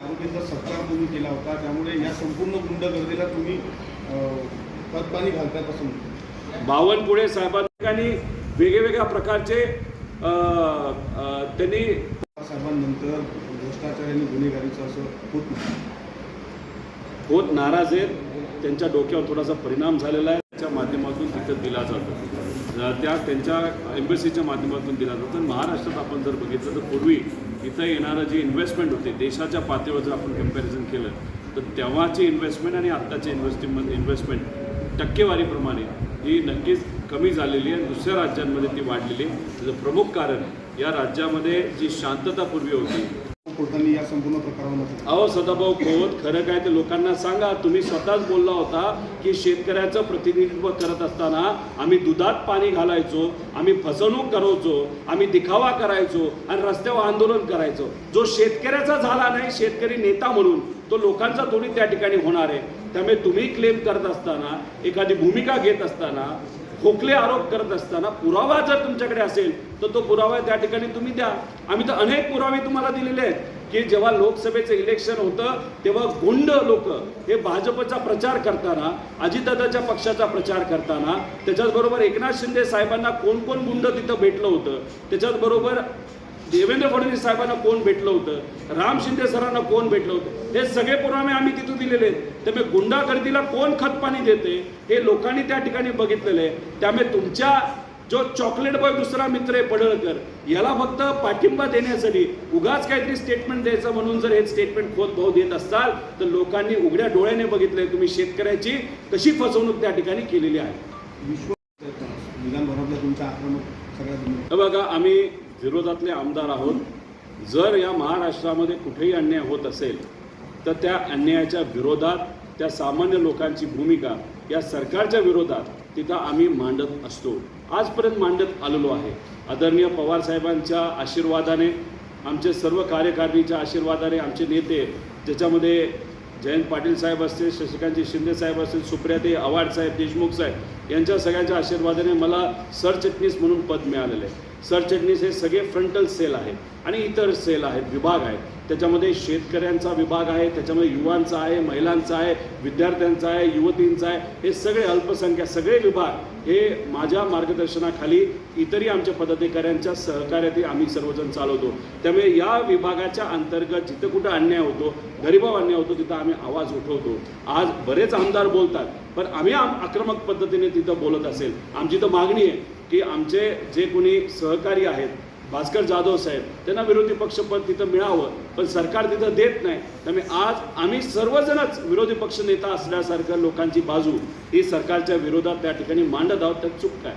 आरोग्याचा सत्कार तुम्ही केला होता. त्यामुळे या संपूर्ण गुंडगर्दीला तुम्ही खतपाणी घालतात असं बावनकुळे साहेबांनी वेगवेगळ्या प्रकारचे अ, अ, त्यांनी साहेबांनंतर भ्रष्टाचार आणि गुन्हेगारीचं असं होत नाही. होत नाराज आहेत. त्यांच्या डोक्यावर थोडासा परिणाम झालेला आहे. त्याच्या माध्यमातून तिथं दिला जातो. अ, त्या त्यांच्या एम्बसीच्या माध्यमातून दिला जातो. आणि महाराष्ट्रात आपण जर बघितलं तर पूर्वी इथं येणारं जी इन्व्हेस्टमेंट होते देशाच्या पातळीवर जर आपण कंपॅरिझन केलं तर तेव्हाची इन्व्हेस्टमेंट आणि आत्ताची इन्व्हेस्टमेंट इन्व्हेस्टमेंट टक्केवारीप्रमाणे ही नक्कीच कमी झालेली आहे. दुसऱ्या राज्यांमध्ये ती वाढलेली आहे. त्याचं प्रमुख कारण या राज्यामध्ये जी शांतता पूर्वी होती कोर्टाने या संपूर्ण प्रकारावर अहो सदाभाऊ खोत खरं काय ते लोकांना सांगा. तुम्ही स्वतःच बोलला होता की शेतकऱ्याचं प्रतिनिधित्व करत असताना आम्ही दुधात पाणी घालायचो आम्ही फसवणूक करायचो आम्ही दिखावा करायचो आणि रस्त्यावर आंदोलन करायचो. जो शेतकऱ्याचा झाला नाही शेतकरी नेता म्हणून तो लोकांचा थोडी त्या ठिकाणी होणार आहे. त्यामुळे तुम्ही क्लेम करत असताना एखादी भूमिका घेत असताना खोकले आरोप करत असताना पुरावा जर तुमच्याकडे असेल तर तो पुरावा त्या ठिकाणी तुम्ही द्या. आम्ही तर अनेक पुरावे तुम्हाला दिलेले आहेत की जेव्हा लोकसभेचं इलेक्शन होतं तेव्हा गुंड लोक हे भाजपचा प्रचार करताना अजितदादाच्या पक्षाचा प्रचार करताना त्याच्याचबरोबर एकनाथ शिंदे साहेबांना कोण कोण गुंड तिथं भेटलं होतं त्याच्याचबरोबर देवेंद्र फडणवीस साहेबांना कोण भेटलं होतं? राम शिंदे सरांना कोण भेटलं होतं? हे सगळे पुरावे आम्ही तिथं दिलेले आहेत. त्यामुळे गुंडागर्दीला कोण खतपाणी देते हे लोकांनी त्या ठिकाणी बघितलेलं आहे. त्यामुळे तुमच्या जो चॉकलेट बॉय दुसरा मित्र आहे पडळकर याला फक्त पाठिंबा देण्यासाठी उगाच काहीतरी स्टेटमेंट द्यायचं म्हणून जर हे स्टेटमेंट खोत भाऊ देत असाल तर लोकांनी उघड्या डोळ्याने बघितलंय तुम्ही शेतकऱ्याची कशी फसवणूक त्या ठिकाणी केलेली आहे. तुमचं आक्रमक बघा आम्ही विरोधातले आमदार आहोत. जर या महाराष्ट्रामध्ये कुठेही अन्याय होत असेल तर त्या अन्यायाच्या विरोधात त्या सामान्य लोकांची भूमिका या सरकारच्या विरोधात तिथं आम्ही मांडत असतो. आजपर्यंत मांडत आलेलो आहे. आदरणीय पवार साहेबांच्या आशीर्वादाने आमचे सर्व कार्यकारिणीच्या आशीर्वादाने आमचे नेते ज्याच्यामध्ये जयंत पाटील साहेब असतील शशिकांतजी शिंदे साहेब असतील सुप्रियाते आव्हाड साहेब देशमुख साहेब यांच्या सगळ्यांच्या आशीर्वादाने मला सरचिटणीस म्हणून पद मिळालेलं आहे. सरचिटणीस हे सगळे फ्रंटल सेल आहेत आणि इतर सेल आहेत विभाग आहेत. त्याच्यामध्ये शेतकऱ्यांचा विभाग आहे त्याच्यामध्ये युवांचा आहे महिलांचा आहे विद्यार्थ्यांचा आहे युवतींचा आहे. हे सगळे अल्पसंख्या सगळे विभाग हे माझ्या मार्गदर्शनाखाली इतरही आमच्या पदाधिकाऱ्यांच्या सहकार्यात आम्ही सर्वजण चालवतो. त्यामुळे या विभागाच्या अंतर्गत जिथं कुठं अन्याय होतो गरिबाव अन्याय होतो तिथं आम्ही आवाज उठवतो. आज बरेच आमदार बोलतात पण आम्ही आम आक्रमक पद्धतीने तिथं बोलत असेल. आमची तर मागणी आहे की आमचे जे कोणी सहकारी आहेत भास्कर जाधव साहेब त्यांना विरोधी पक्षपद तिथं मिळावं पण सरकार तिथं देत नाही. त्यामुळे आज आम्ही सर्वजणच विरोधी पक्ष नेता असल्यासारखं लोकांची बाजू ही सरकारच्या विरोधात त्या ठिकाणी मांडत आहोत त्यात चूक काय?